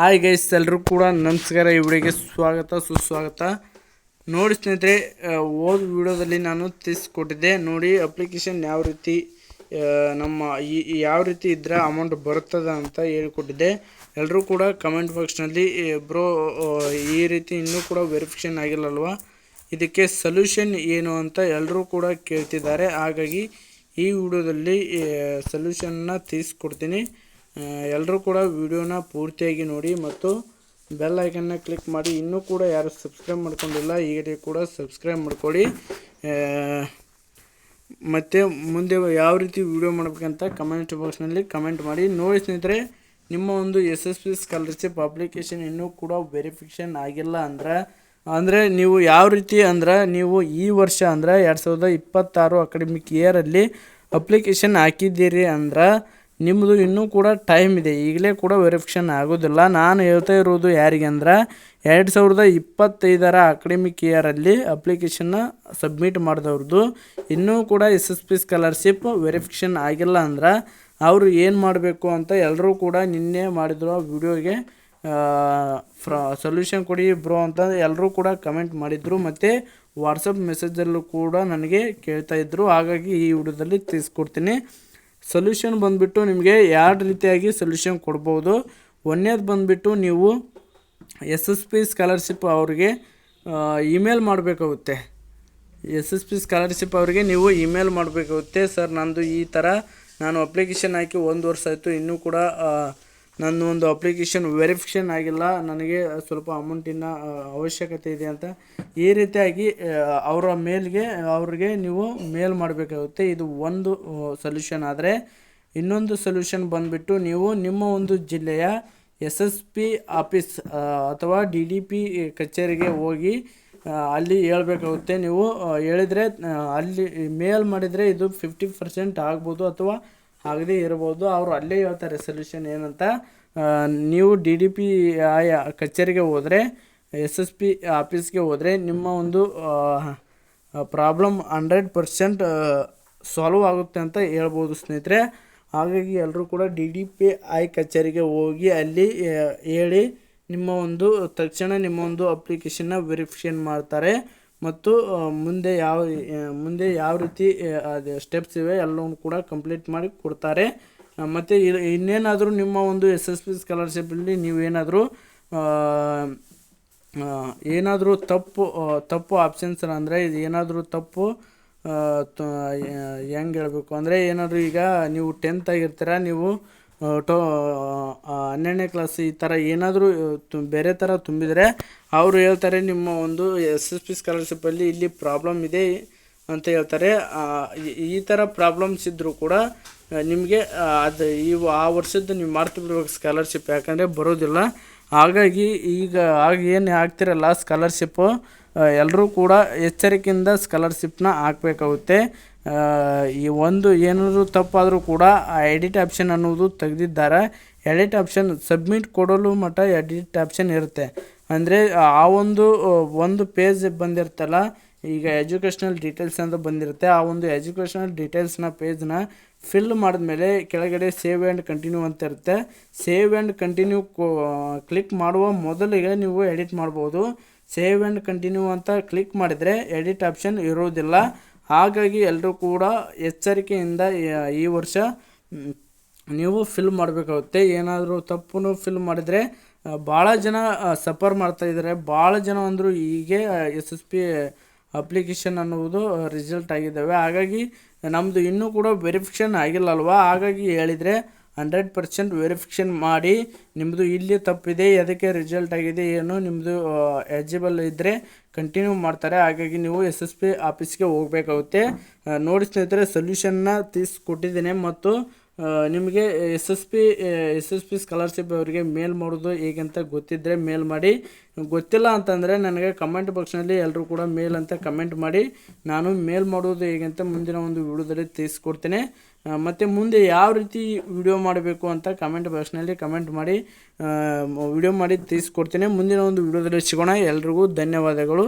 Hi guys ಎಲ್ಲರೂ ಕೂಡ ನಮಸ್ಕಾರ. ಈ ವಿಡಿಯೋಗೆ ಸ್ವಾಗತ, ಸುಸ್ವಾಗತ. ನೋಡಿ ಸ್ನೇಹಿತರೆ ಹೋದ ವಿಡಿಯೋದಲ್ಲಿ ನಾನು ತಿಳಿಸ್ಕೊಟ್ಟಿದ್ದೆ. ನೋಡಿ ಅಪ್ಲಿಕೇಶನ್ ಯಾವ ರೀತಿ ನಮ್ಮ ಈ ಈ ಯಾವ ರೀತಿ ಇದ್ದರೆ ಅಮೌಂಟ್ ಬರ್ತದ ಅಂತ ಹೇಳಿಕೊಟ್ಟಿದ್ದೆ. ಎಲ್ಲರೂ ಕೂಡ ಕಮೆಂಟ್ ಬಾಕ್ಸ್ನಲ್ಲಿ ಬ್ರೋ ಈ ರೀತಿ ಇನ್ನೂ ಕೂಡ ವೆರಿಫಿಕೇಷನ್ ಆಗಿಲ್ಲಲ್ವಾ? ಇದಕ್ಕೆ ಸೊಲ್ಯೂಷನ್ ಏನು ಅಂತ ಎಲ್ಲರೂ ಕೂಡ ಕೇಳ್ತಿದ್ದಾರೆ. ಹಾಗಾಗಿ ಈ ವಿಡಿಯೋದಲ್ಲಿ ಸೊಲ್ಯೂಷನ್ನ ತಿಳಿಸ್ಕೊಡ್ತೀನಿ. ಎಲ್ಲರೂ ಕೂಡ ವಿಡಿಯೋನ ಪೂರ್ತಿಯಾಗಿ ನೋಡಿ ಮತ್ತು ಬೆಲ್ ಐಕನ್ನ ಕ್ಲಿಕ್ ಮಾಡಿ. ಇನ್ನೂ ಕೂಡ ಯಾರು ಸಬ್ಸ್ಕ್ರೈಬ್ ಮಾಡ್ಕೊಂಡಿಲ್ಲ, ಈಗಲೇ ಕೂಡ ಸಬ್ಸ್ಕ್ರೈಬ್ ಮಾಡ್ಕೊಳ್ಳಿ. ಮತ್ತು ಮುಂದೆ ಯಾವ ರೀತಿ ವಿಡಿಯೋ ಮಾಡಬೇಕಂತ ಕಮೆಂಟ್ ಬಾಕ್ಸ್ನಲ್ಲಿ ಕಮೆಂಟ್ ಮಾಡಿ. ನೋಡಿ ಸ್ನೇಹಿತರೆ, ನಿಮ್ಮ ಒಂದು S S P scholarship application ಇನ್ನೂ ಕೂಡ ವೆರಿಫಿಕೇಷನ್ ಆಗಿಲ್ಲ ಅಂದ್ರೆ, ಅಂದರೆ ನೀವು ಯಾವ ರೀತಿ ಅಂದ್ರೆ ನೀವು ಈ ವರ್ಷ ಅಂದ್ರೆ ಎರಡು ಸಾವಿರದ ಇಪ್ಪತ್ತಾರು ಅಕಾಡೆಮಿಕ್ ಇಯರಲ್ಲಿ ಅಪ್ಲಿಕೇಶನ್ ಹಾಕಿದ್ದೀರಿ ಅಂದ್ರೆ ನಿಮ್ಮದು ಇನ್ನೂ ಕೂಡ ಟೈಮ್ ಇದೆ. ಈಗಲೇ ಕೂಡ ವೆರಿಫಿಕೇಷನ್ ಆಗೋದಿಲ್ಲ. ನಾನು ಹೇಳ್ತಾ ಇರೋದು ಯಾರಿಗೆ ಅಂದ್ರೆ, ಎರಡು ಸಾವಿರದ ಇಪ್ಪತ್ತೈದರ ಅಕಾಡೆಮಿಕ್ ಇಯರಲ್ಲಿ ಅಪ್ಲಿಕೇಶನ್ನ ಸಬ್ಮಿಟ್ ಮಾಡಿದವ್ರದ್ದು ಇನ್ನೂ ಕೂಡ S S P scholarship verification ಆಗಿಲ್ಲ ಅಂದ್ರೆ, ಅವರು ಏನು ಮಾಡಬೇಕು ಅಂತ ಎಲ್ಲರೂ ಕೂಡ ನಿನ್ನೆ ಮಾಡಿದ್ರು ಆ ವಿಡಿಯೋಗೆ ಫ್ರ ಸೊಲ್ಯೂಷನ್ ಕೊಡಿ ಬ್ರೋ ಅಂತ ಎಲ್ಲರೂ ಕೂಡ ಕಮೆಂಟ್ ಮಾಡಿದರು. ಮತ್ತು ವಾಟ್ಸಪ್ ಮೆಸೇಜಲ್ಲೂ ಕೂಡ ನನಗೆ ಕೇಳ್ತಾಯಿದ್ರು ಹಾಗಾಗಿ ಈ ವಿಡಿಯೋದಲ್ಲಿ ತಿಳಿಸ್ಕೊಡ್ತೀನಿ. ಸೊಲ್ಯೂಷನ್ ಬಂದುಬಿಟ್ಟು ನಿಮಗೆ ಎರಡು ರೀತಿಯಾಗಿ ಸೊಲ್ಯೂಷನ್ ಕೊಡ್ಬೋದು. ಒಂದನೇದು ಬಂದುಬಿಟ್ಟು ನೀವು ಎಸ್ ಎಸ್ ಪಿ ಸ್ಕಾಲರ್ಶಿಪ್ ಅವ್ರಿಗೆ ಇಮೇಲ್ ಮಾಡಬೇಕಾಗುತ್ತೆ. ಎಸ್ ಎಸ್ ಪಿ ಸ್ಕಾಲರ್ಶಿಪ್ ಅವರಿಗೆ ನೀವು ಇಮೇಲ್ ಮಾಡಬೇಕಾಗುತ್ತೆ. ಸರ್, ನಂದು ಈ ಥರ ನಾನು ಅಪ್ಲಿಕೇಶನ್ ಹಾಕಿ ಒಂದು ವರ್ಷ ಆಯಿತು, ಇನ್ನೂ ಕೂಡ ನನ್ನ ಒಂದು ಅಪ್ಲಿಕೇಶನ್ ವೆರಿಫಿಕೇಷನ್ ಆಗಿಲ್ಲ. ನನಗೆ ಸ್ವಲ್ಪ ಅಮೌಂಟಿನ ಅವಶ್ಯಕತೆ ಇದೆ ಅಂತ. ಈ ರೀತಿಯಾಗಿ ಅವರ ಮೇಲ್ಗೆ, ಅವ್ರಿಗೆ ನೀವು ಮೇಲ್ ಮಾಡಬೇಕಾಗುತ್ತೆ. ಇದು ಒಂದು ಸೊಲ್ಯೂಷನ್ ಆದರೆ ಇನ್ನೊಂದು ಸೊಲ್ಯೂಷನ್ ಬಂದುಬಿಟ್ಟು ನೀವು ನಿಮ್ಮ ಒಂದು ಜಿಲ್ಲೆಯ ಎಸ್ ಎಸ್ ಪಿ ಆಫೀಸ್ ಅಥವಾ ಡಿ ಡಿ ಪಿ ಕಚೇರಿಗೆ ಹೋಗಿ ಅಲ್ಲಿ ಹೇಳ್ಬೇಕಾಗುತ್ತೆ. ನೀವು ಹೇಳಿದರೆ ಅಲ್ಲಿ ಮೇಲ್ ಮಾಡಿದರೆ ಇದು ಫಿಫ್ಟಿ ಪರ್ಸೆಂಟ್ ಆಗ್ಬೋದು ಅಥವಾ ಆಗದೇ ಇರ್ಬೋದು, ಅವರು ಅಲ್ಲೇ ಹೇಳ್ತಾರೆ ಸೊಲ್ಯೂಷನ್ ಏನಂತ. ನೀವು ಡಿ ಡಿ ಪಿ ಆಯ ಕಚೇರಿಗೆ ಹೋದರೆ ಎಸ್ ಎಸ್ ಪಿ ಆಫೀಸ್ಗೆ ಹೋದರೆ ನಿಮ್ಮ ಒಂದು ಪ್ರಾಬ್ಲಮ್ ಹಂಡ್ರೆಡ್ ಪರ್ಸೆಂಟ್ ಸಾಲ್ವ್ ಆಗುತ್ತೆ ಅಂತ ಹೇಳ್ಬೋದು ಸ್ನೇಹಿತರೆ. ಹಾಗಾಗಿ ಎಲ್ಲರೂ ಕೂಡ ಡಿ ಡಿ ಪಿ ಐ ಕಚೇರಿಗೆ ಹೋಗಿ ಅಲ್ಲಿ ಹೇಳಿ ನಿಮ್ಮ ಒಂದು ತಕ್ಷಣ ನಿಮ್ಮ ಒಂದು ಅಪ್ಲಿಕೇಶನ್ನ ವೆರಿಫಿಕೇಷನ್ ಮಾಡ್ತಾರೆ. ಮತ್ತು ಮುಂದೆ ಯಾವ ಮುಂದೆ ಯಾವ ರೀತಿ ಅದು ಸ್ಟೆಪ್ಸ್ ಇವೆ, ಎಲ್ಲವನ್ನು ಕೂಡ ಕಂಪ್ಲೀಟ್ ಮಾಡಿ ಕೊಡ್ತಾರೆ. ಮತ್ತು ಇನ್ನೇನಾದರೂ ನಿಮ್ಮ ಒಂದು ಎಸ್ ಎಸ್ ಪಿ ಸ್ಕಾಲರ್ಶಿಪ್ಪಲ್ಲಿ ನೀವೇನಾದರೂ ಏನಾದರೂ ತಪ್ಪು ತಪ್ಪು ಆಪ್ಷನ್ಸ್ ಅಂದರೆ ಇದು ಏನಾದರೂ ತಪ್ಪು ಹೆಂಗೆ ಹೇಳಬೇಕು ಅಂದರೆ ಏನಾದರೂ ಈಗ ನೀವು ಟೆಂತ್ ಆಗಿರ್ತೀರ, ನೀವು ಟೋ ಹನ್ನೆರಡನೇ ಕ್ಲಾಸ್ ಈ ಥರ ಏನಾದರೂ ಬೇರೆ ಥರ ತುಂಬಿದರೆ ಅವರು ಹೇಳ್ತಾರೆ, ನಿಮ್ಮ ಒಂದು ಎಸ್ ಎಸ್ ಪಿ ಸ್ಕಾಲರ್ಶಿಪ್ಪಲ್ಲಿ ಇಲ್ಲಿ ಪ್ರಾಬ್ಲಮ್ ಇದೆ ಅಂತ ಹೇಳ್ತಾರೆ. ಈ- ಥರ ಪ್ರಾಬ್ಲಮ್ಸ್ ಇದ್ದರೂ ಕೂಡ ನಿಮಗೆ ಅದು ಈ ಆ ವರ್ಷದ್ದು ನೀವು ಮಾಡ್ತಿರ್ಬೇಕು ಸ್ಕಾಲರ್ಶಿಪ್ ಯಾಕಂದರೆ ಬರೋದಿಲ್ಲ. ಹಾಗಾಗಿ ಈಗ ಆಗ ಏನು ಹಾಕ್ತಿರಲ್ಲ ಸ್ಕಾಲರ್ಶಿಪ್ಪು ಎಲ್ಲರೂ ಕೂಡ ಎಚ್ಚರಿಕೆಯಿಂದ ಸ್ಕಾಲರ್ಶಿಪ್ನ ಹಾಕಬೇಕಾಗುತ್ತೆ. ಈ ಒಂದು ಏನಾದರೂ ತಪ್ಪಾದರೂ ಕೂಡ ಆ ಎಡಿಟ್ ಆಪ್ಷನ್ ಅನ್ನೋದು ತೆಗೆದಿದ್ದಾರೆ. ಎಡಿಟ್ ಆಪ್ಷನ್ ಸಬ್ಮಿಟ್ ಕೊಡಲು ಮಟ್ಟ ಎಡಿಟ್ ಆಪ್ಷನ್ ಇರುತ್ತೆ. ಅಂದರೆ, ಆ ಒಂದು ಒಂದು ಪೇಜ್ ಬಂದಿರ್ತಲ್ಲ, ಈಗ ಎಜುಕೇಷ್ನಲ್ ಡೀಟೇಲ್ಸ್ ಅಂತ ಬಂದಿರುತ್ತೆ. ಆ ಒಂದು ಎಜುಕೇಷನಲ್ ಡೀಟೇಲ್ಸ್ನ ಪೇಜ್ನ ಫಿಲ್ ಮಾಡಿದ್ಮೇಲೆ ಕೆಳಗಡೆ ಸೇವ್ ಆ್ಯಂಡ್ ಕಂಟಿನ್ಯೂ ಅಂತ ಇರುತ್ತೆ. ಸೇವ್ ಆ್ಯಂಡ್ ಕಂಟಿನ್ಯೂ ಕ್ಲಿಕ್ ಮಾಡುವ ಮೊದಲಿಗೆ ನೀವು ಎಡಿಟ್ ಮಾಡ್ಬೋದು. ಸೇವ್ ಆ್ಯಂಡ್ ಕಂಟಿನ್ಯೂ ಅಂತ ಕ್ಲಿಕ್ ಮಾಡಿದರೆ ಎಡಿಟ್ ಆಪ್ಷನ್ ಇರೋದಿಲ್ಲ. ಹಾಗಾಗಿ ಎಲ್ಲರೂ ಕೂಡ ಎಚ್ಚರಿಕೆಯಿಂದ ಈ- ವರ್ಷ ನೀವು ಫಿಲ್ ಮಾಡಬೇಕಾಗುತ್ತೆ. ಏನಾದರೂ ತಪ್ಪು ಫಿಲ್ ಮಾಡಿದರೆ ಭಾಳ ಜನ ಸಫರ್ ಮಾಡ್ತಾ ಇದ್ದಾರೆ ಭಾಳ ಜನ ಅಂದರು ಹೀಗೆ ಎಸ್ ಎಸ್ ಪಿ ಅಪ್ಲಿಕೇಶನ್ ಅನ್ನುವುದು ರಿಸಲ್ಟ್ ಆಗಿದ್ದಾವೆ. ಹಾಗಾಗಿ ನಮ್ಮದು ಇನ್ನೂ ಕೂಡ ವೆರಿಫಿಕೇಷನ್ ಆಗಿಲ್ಲಲ್ವಾ ಹಾಗಾಗಿ ಹೇಳಿದರೆ ಹಂಡ್ರೆಡ್ ಪರ್ಸೆಂಟ್ ವೆರಿಫಿಕೇಷನ್ ಮಾಡಿ ನಿಮ್ಮದು ಇಲ್ಲಿ ತಪ್ಪಿದೆ ಅದಕ್ಕೆ ರಿಸಲ್ಟ್ ಆಗಿದೆ, ಏನು ನಿಮ್ಮದು ಎಲಿಜಿಬಲ್ ಇದ್ದರೆ ಕಂಟಿನ್ಯೂ ಮಾಡ್ತಾರೆ. ಹಾಗಾಗಿ ನೀವು ಎಸ್ ಎಸ್ ಪಿ ಆಫೀಸ್ಗೆ ಹೋಗಬೇಕಾಗುತ್ತೆ. ನೋಡಿ ಸ್ನೇಹಿತರೆ ಸೊಲ್ಯೂಷನ್ನ ತಿಳಿಸ್ಕೊಟ್ಟಿದ್ದೇನೆ ಮತ್ತು ನಿಮಗೆ S S P S S P scholarship ಅವರಿಗೆ ಮೇಲ್ ಮಾಡೋದು ಹೇಗೆ ಅಂತ ಗೊತ್ತಿದ್ದರೆ ಮೇಲ್ ಮಾಡಿ. ಗೊತ್ತಿಲ್ಲ ಅಂತಂದರೆ ನನಗೆ ಕಮೆಂಟ್ ಬಾಕ್ಸ್ನಲ್ಲಿ ಎಲ್ಲರೂ ಕೂಡ ಮೇಲ್ ಅಂತ ಕಮೆಂಟ್ ಮಾಡಿ. ನಾನು ಮೇಲ್ ಮಾಡೋದು ಹೇಗೆ ಮುಂದಿನ ಒಂದು ವಿಡಿಯೋದಲ್ಲಿ ತಿಳಿಸ್ಕೊಡ್ತೇನೆ. ಮತ್ತು ಮುಂದೆ ಯಾವ ರೀತಿ ವಿಡಿಯೋ ಮಾಡಬೇಕು ಅಂತ ಕಮೆಂಟ್ ಬಾಕ್ಸ್ನಲ್ಲಿ ಕಮೆಂಟ್ ಮಾಡಿ ವಿಡಿಯೋ ಮಾಡಿ ತಿಳಿಸ್ಕೊಡ್ತೇನೆ. ಮುಂದಿನ ಒಂದು ವಿಡಿಯೋದಲ್ಲಿ ಸಿಗೋಣ. ಎಲ್ರಿಗೂ ಧನ್ಯವಾದಗಳು.